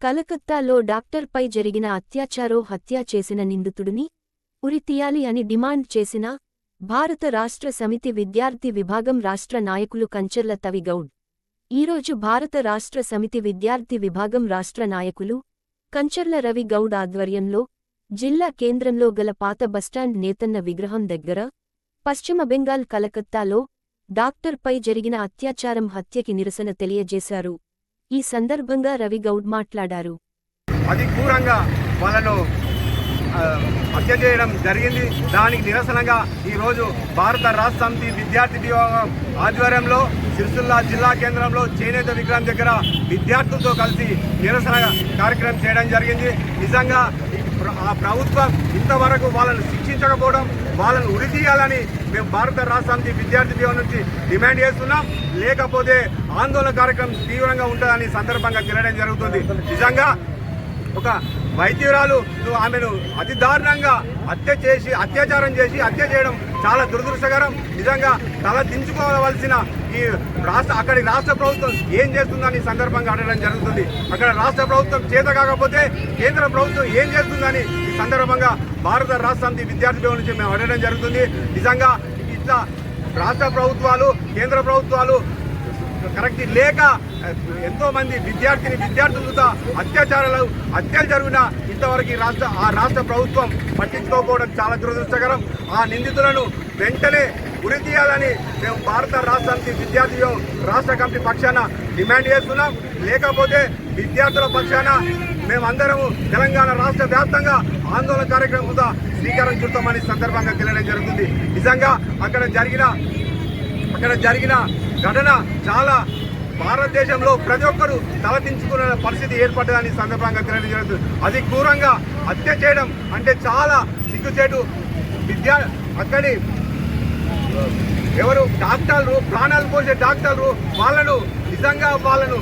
కలకత్తాలో డాక్టర్పై జరిగిన అత్యాచారో హత్య చేసిన నిందితుడిని ఉరి తీయాలి అని డిమాండ్ చేసిన భారత రాష్ట్ర సమితి విద్యార్థి విభాగం రాష్ట్ర నాయకులు కంచర్ల తవిగౌడ్ ఈరోజు భారత రాష్ట్ర సమితి విద్యార్థి విభాగం రాష్ట్ర నాయకులు కంచర్ల రవి గౌడ్ ఆధ్వర్యంలో జిల్లా కేంద్రంలో గల పాత బస్టాండ్ నేతన్న విగ్రహం దగ్గర పశ్చిమ బెంగాల్ కలకత్తాలో డాక్టర్పై జరిగిన అత్యాచారం హత్యకి నిరసన తెలియజేశారు. ఈ సందర్భంగా రవి గౌడ్ మాట్లాడారు. అతి క్రూరంగా వాళ్ళను హత్య చేయడం జరిగింది. దానికి నిరసనగా ఈరోజు భారత రాష్ట్ర సమితి విద్యార్థి విభాగం ఆధ్వర్యంలో సిరిసిల్ల జిల్లా కేంద్రంలో చేనేత విగ్రహం దగ్గర విద్యార్థులతో కలిసి నిరసన కార్యక్రమం చేయడం జరిగింది. నిజంగా ఆ ప్రభుత్వం ఇంతవరకు వాళ్ళని శిక్షించకపోవడం వాళ్ళను ఉరి తీయాలని మేము భారత రాష్ట్రానికి విద్యార్థి విభాగం నుంచి డిమాండ్ చేస్తున్నాం. లేకపోతే ఆందోళన కార్యక్రమం తీవ్రంగా ఉంటుందని సందర్భంగా తెలియడం జరుగుతుంది. నిజంగా ఒక వైద్యురాలు నువ్వు ఆమెను అతి దారుణంగా హత్య చేసి అత్యాచారం చేసి హత్య చేయడం చాలా దురదృష్టకరం. నిజంగా తల దించుకోవలసిన ఈ రాష్ట్ర అక్కడి రాష్ట్ర ప్రభుత్వం ఏం చేస్తుందని ఈ సందర్భంగా అడగడం జరుగుతుంది. అక్కడ రాష్ట్ర ప్రభుత్వం చేత కాకపోతే కేంద్ర ప్రభుత్వం ఏం చేస్తుందని ఈ సందర్భంగా భారత రాష్ట్ర సమితి విద్యార్థి భవన్ నుంచి మేము అడగడం జరుగుతుంది. నిజంగా ఇట్లా రాష్ట్ర ప్రభుత్వాలు కేంద్ర ప్రభుత్వాలు కరెక్ట్ లేక ఎంతో మంది విద్యార్థిని విద్యార్థులతో అత్యాచారాలు హత్యలు జరిగిన ఇంతవరకు ఈ రాష్ట్ర ఆ రాష్ట్ర ప్రభుత్వం పట్టించుకోకపోవడం చాలా దురదృష్టకరం. ఆ నిందితులను వెంటనే గురి తీయాలని మేము భారత రాష్ట్రానికి విద్యార్థి రాష్ట్ర కమిటీ పక్షాన డిమాండ్ చేస్తున్నాం. లేకపోతే విద్యార్థుల పక్షాన మేమందరము తెలంగాణ రాష్ట్ర వ్యాప్తంగా ఆందోళన కార్యక్రమంతో శ్రీకారం చుడతామని సందర్భంగా తెలియడం జరుగుతుంది. నిజంగా అక్కడ జరిగిన అక్కడ జరిగిన ఘటన చాలా భారతదేశంలో ప్రతి ఒక్కరూ తలదించుకునే పరిస్థితి ఏర్పడ్డదని సందర్భంగా తెలియడం జరుగుతుంది. అది క్రూరంగా హత్య చేయడం అంటే చాలా సిగ్గుచేటు విద్యా అక్కడి ఎవరు డాక్టర్లు ప్రాణాలు పోసే డాక్టర్లు వాళ్ళను నిజంగా వాళ్ళను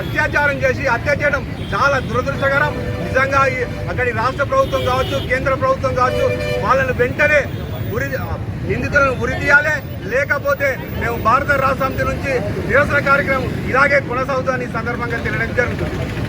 అత్యాచారం చేసి హత్య చేయడం చాలా దురదృష్టకరం. నిజంగా అక్కడి రాష్ట్ర ప్రభుత్వం కావచ్చు కేంద్ర ప్రభుత్వం కావచ్చు వాళ్ళను వెంటనే ఉరి నిందితులను ఉరి తీయాలి. లేకపోతే మేము భారత రాష్ట్ర సమితి నుంచి నిరసన కార్యక్రమం ఇలాగే కొనసాగుతుందని సందర్భంగా తెలియడం జరుగుతుంది.